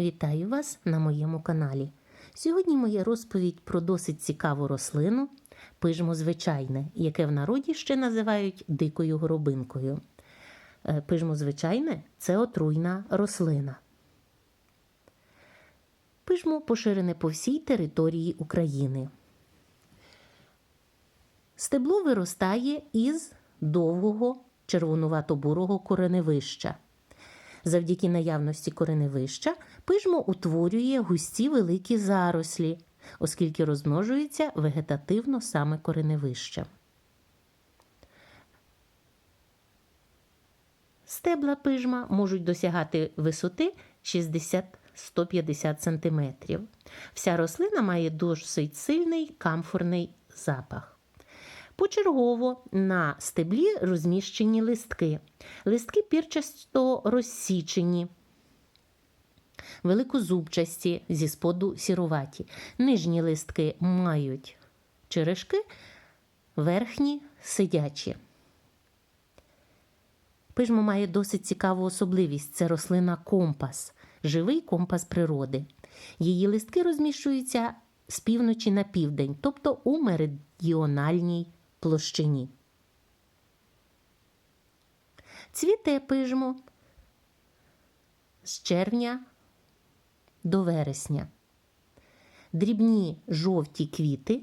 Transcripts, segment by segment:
Вітаю вас на моєму каналі. Сьогодні моя розповідь про досить цікаву рослину пижмо звичайне, яке в народі ще називають дикою горобинкою. Е, Пижмо звичайне це отруйна рослина. Пижмо поширене по всій території України. Стебло виростає із довгого червонувато-бурого кореневища. Завдяки наявності кореневища пижмо утворює густі великі зарослі, оскільки розмножується вегетативно саме кореневище. Стебла пижма можуть досягати висоти 60-150 см. Вся рослина має досить сильний камфорний запах. Почергово на стеблі розміщені листки. Листки пірчасто розсічені, великозубчасті, зі споду сіруваті. Нижні листки мають черешки, верхні сидячі. Пижмо має досить цікаву особливість це рослина компас, живий компас природи. Її листки розміщуються з півночі на південь, тобто у меридіональній площині. Цвіте пижмо з червня до вересня. Дрібні жовті квіти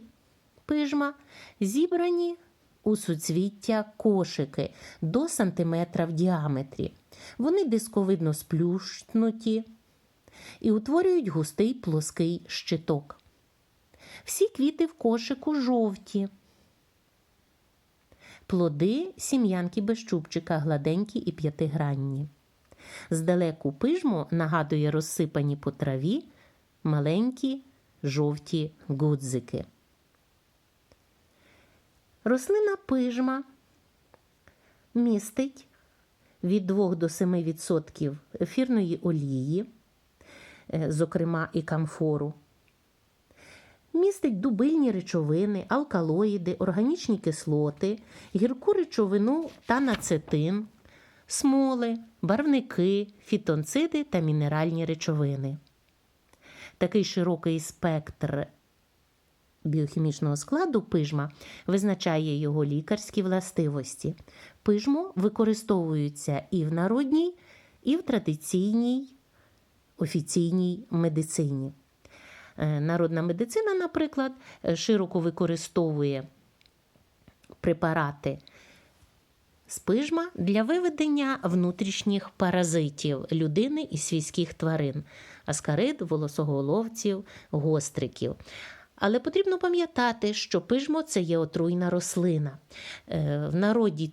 пижма зібрані у суцвіття кошики до сантиметра в діаметрі. Вони дисковидно сплющнуті і утворюють густий плоский щиток. Всі квіти в кошику жовті. Плоди сім'янки без чубчика, гладенькі і п'ятигранні. Здалеку пижмо нагадує розсипані по траві маленькі жовті гудзики. Рослина пижма містить від 2 до 7% ефірної олії, е, зокрема і камфору. Містить дубильні речовини, алкалоїди, органічні кислоти, гірку речовину та нацетин, смоли, барвники, фітонциди та мінеральні речовини. Такий широкий спектр біохімічного складу пижма визначає його лікарські властивості. Пижмо використовуються і в народній, і в традиційній офіційній медицині. Е, Народна медицина, наприклад, е, широко використовує препарати з пижма для виведення внутрішніх паразитів людини і свійських тварин, аскарид, волосоголовців, гостриків. Але потрібно пам'ятати, що пижмо це є отруйна рослина. Е, В народі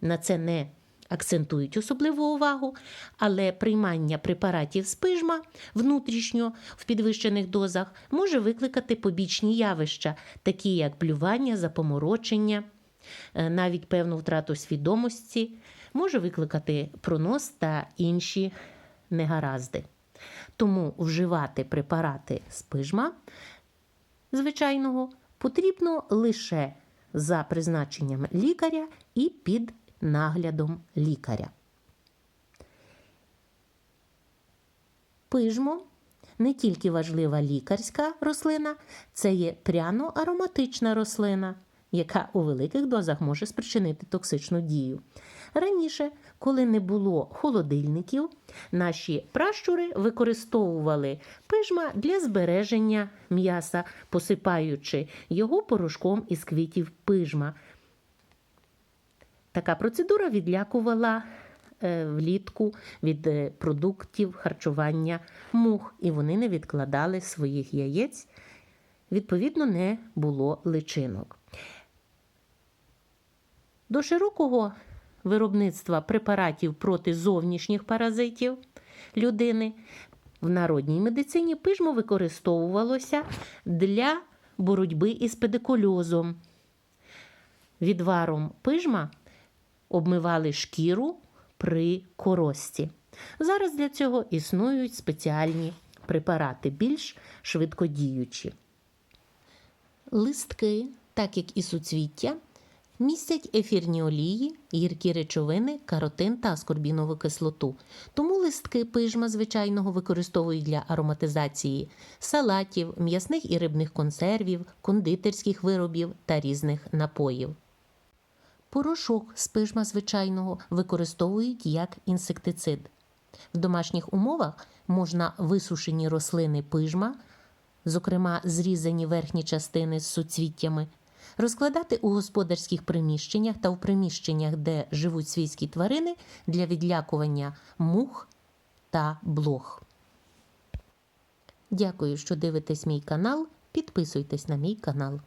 на це не акцентують особливу увагу, але приймання препаратів з пижма внутрішньо в підвищених дозах може викликати побічні явища, такі як блювання, запоморочення, навіть певну втрату свідомості, може викликати пронос та інші негаразди. Тому вживати препарати з пижма звичайного потрібно лише за призначенням лікаря і під наглядом лікаря. Пижмо не тільки важлива лікарська рослина, це є пряно-ароматична рослина, яка у великих дозах може спричинити токсичну дію. Раніше, коли не було холодильників, наші пращури використовували пижма для збереження м'яса, посипаючи його порошком із квітів пижма. Така процедура відлякувала е, влітку від е, продуктів харчування мух, і вони не відкладали своїх яєць, відповідно, не було личинок. До широкого виробництва препаратів проти зовнішніх паразитів людини в народній медицині пижмо використовувалося для боротьби із педикульозом. Відваром пижма обмивали шкіру при корості. Зараз для цього існують спеціальні препарати, більш швидкодіючі. Листки, так як і суцвіття, Містять ефірні олії, гіркі речовини, каротин та аскорбінову кислоту. Тому листки пижма звичайного використовують для ароматизації салатів, м'ясних і рибних консервів, кондитерських виробів та різних напоїв. Порошок з пижма звичайного використовують як інсектицид. В домашніх умовах можна висушені рослини пижма, зокрема зрізані верхні частини з суцвіттями, розкладати у господарських приміщеннях та в приміщеннях, де живуть свійські тварини, для відлякування мух та блох. Дякую, що дивитесь мій канал. Підписуйтесь на мій канал.